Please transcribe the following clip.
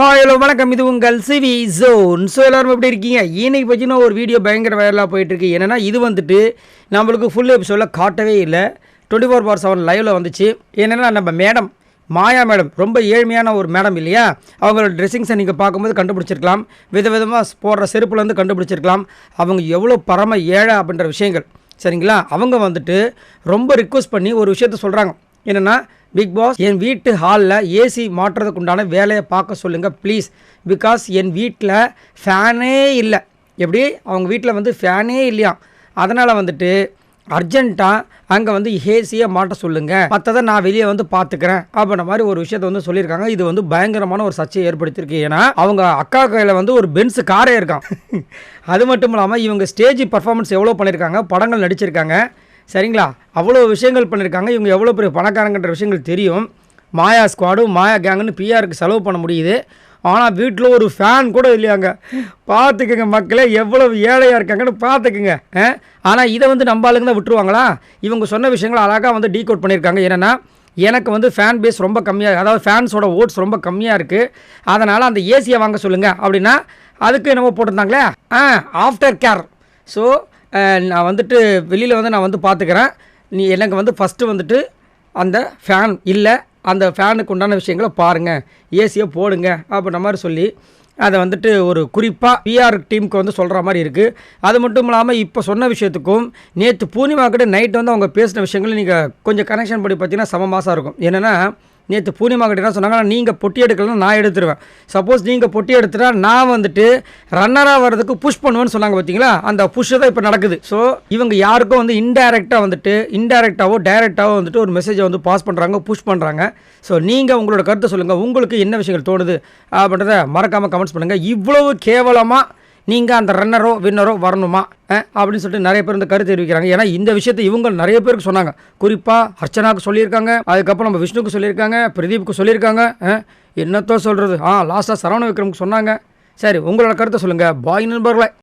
Hi hello வணக்கம். இது உங்கள் சிவி ஜோன் ஸோ எல்லாரும் எப்படி இருக்கீங்க? இன்னைக்கு பார்த்தீங்கன்னா ஒரு வீடியோ பயங்கர வைரலாக போயிட்டுருக்கு. என்னென்னா இது வந்துட்டு நம்மளுக்கு ஃபுல் எபிசோடில் காட்டவே இல்லை. டுவெண்ட்டி ஃபோர் பார் செவன் லைவில் வந்துச்சு. என்னென்னா நம்ம மேடம் மாயா மேடம் ரொம்ப ஏழ்மையான ஒரு மேடம் இல்லையா? அவங்களோட ட்ரெஸ்ஸிங்ஸை நீங்கள் பார்க்கும்போது கண்டுபிடிச்சிருக்கலாம். விதவிதமாக போடுற செருப்புலேருந்து கண்டுபிடிச்சிருக்கலாம். அவங்க எவ்வளோ பரம ஏழை அப்படின்ற விஷயங்கள். சரிங்களா? அவங்க வந்துட்டு ரொம்ப ரிக்வஸ்ட் பண்ணி ஒரு விஷயத்த சொல்கிறாங்க என்னென்னா பிக் பாஸ் என் வீட்டு ஹாலில் ஏசி மாட்டுறதுக்கு உண்டான வேலையை பார்க்க சொல்லுங்கள் ப்ளீஸ் பிகாஸ் என் வீட்டில் ஃபேனே இல்லை. எப்படி? அவங்க வீட்டில் வந்து ஃபேனே இல்லையா அதனால் வந்துட்டு அர்ஜென்ட்டாக அங்கே வந்து ஏசியை மாட்ட சொல்லுங்கள் மற்றதை நான் வெளியே வந்து பார்த்துக்கிறேன் அப்படின்ற மாதிரி ஒரு விஷயத்த வந்து சொல்லியிருக்காங்க. இது வந்து பயங்கரமான ஒரு சர்ச்சையை ஏற்படுத்தியிருக்கு. ஏன்னா அவங்க அக்கா கையில் வந்து ஒரு பென்ஸ் காரே இருக்கான் அது மட்டும் இல்லாமல் இவங்க ஸ்டேஜ் பர்ஃபார்மன்ஸ் எவ்வளோ பண்ணியிருக்காங்க படங்கள் நடிச்சிருக்காங்க. சரிங்களா? அவ்வளோ விஷயங்கள் பண்ணியிருக்காங்க இவங்க எவ்வளோ பெரிய பணக்காரங்கன்ற விஷயங்கள் தெரியும். மாயா ஸ்குவாடும் மாயா கேங்குன்னு பிஆருக்கு செலவு பண்ண முடியுது. ஆனால் வீட்டில் ஒரு ஃபேன் கூட இல்லையாங்க. பார்த்துக்குங்க மக்களே எவ்வளவு ஏழையாக இருக்காங்கன்னு பார்த்துக்குங்க ஆனால் இதை வந்து நம்ம ஆளுங்க தான் விட்டுருவாங்களா? இவங்க சொன்ன விஷயங்களை அழகாக வந்து டீகோட் பண்ணியிருக்காங்க என்னென்னா எனக்கு வந்து ஃபேன் பேஸ் ரொம்ப கம்மியாக அதாவது ஃபேன்ஸோட ஓட்ஸ் ரொம்ப கம்மியாக இருக்குது அதனால் அந்த ஏசியை வாங்க சொல்லுங்கள் அப்படின்னா அதுக்கு என்னவோ போட்டிருந்தாங்களே? ஆ ஆஃப்டர் கேர் ஸோ நான் வந்துட்டு வெளியில் வந்து நான் வந்து பார்த்துக்கிறேன். நீ எனக்கு வந்து ஃபஸ்ட்டு வந்துட்டு அந்த ஃபேன் இல்லை. அந்த ஃபேனுக்கு உண்டான விஷயங்களை பாருங்கள் ஏசியை போடுங்க அப்படின்ற மாதிரி சொல்லி அதை வந்துட்டு ஒரு குறிப்பாக பிஆர் டீமுக்கு வந்து சொல்கிற மாதிரி இருக்குது அது மட்டும் இல்லாமல் இப்போ சொன்ன விஷயத்துக்கும் நேற்று பூர்ணிமா கிட்ட நைட் வந்து அவங்க பேசின விஷயங்களும் நீங்கள் கொஞ்சம் கனெக்ஷன் பண்ணி பார்த்தீங்கன்னா சம மாதம் இருக்கும். என்னென்னா நேற்று பூர்ணிமா கிட்ட என்ன நீங்கள் பொட்டி எடுக்கலாம் நான் எடுத்துருவேன். சப்போஸ் நீங்கள் பொட்டி எடுத்துட்டா நான் வந்துட்டு ரன்னராக வர்றதுக்கு புஷ் பண்ணுவேன்னு சொன்னாங்க பார்த்தீங்களா அந்த புஷ் தான் இப்போ நடக்குது. ஸோ இவங்க யாருக்கும் வந்து இன்டைரக்டாக வந்துட்டு இன்டைரக்டாகவோ டைரெக்டாகவோ வந்துட்டு ஒரு மெசேஜை வந்து பாஸ் பண்ணுறாங்க புஷ் பண்ணுறாங்க ஸோ நீங்கள் உங்களோட கருத்தை சொல்லுங்கள் உங்களுக்கு என்ன விஷயங்கள் தோணுது அப்படின்றத மறக்காமல் கமெண்ட்ஸ் பண்ணுங்கள் இவ்வளவு கேவலமாக நீங்கள் அந்த ரன்னரோ வின்னரோ வரணுமா? அப்படின்னு சொல்லிட்டு நிறைய பேர் இந்த கருத்து தெரிவிக்கிறாங்க. ஏன்னா இந்த விஷயத்தை இவங்க நிறைய பேருக்கு சொன்னாங்க. குறிப்பாக அர்ச்சனாவுக்கு சொல்லியிருக்காங்க. அதுக்கப்புறம் நம்ம விஷ்ணுக்கு சொல்லியிருக்காங்க பிரதீப்புக்கு சொல்லியிருக்காங்க. என்னத்தோ சொல்கிறது ஆ லாஸ்ட்டாக சரவண விக்ரமுக்கு சொன்னாங்க. சரி உங்களோட கருத்தை சொல்லுங்கள் பாய் நண்பர்களே.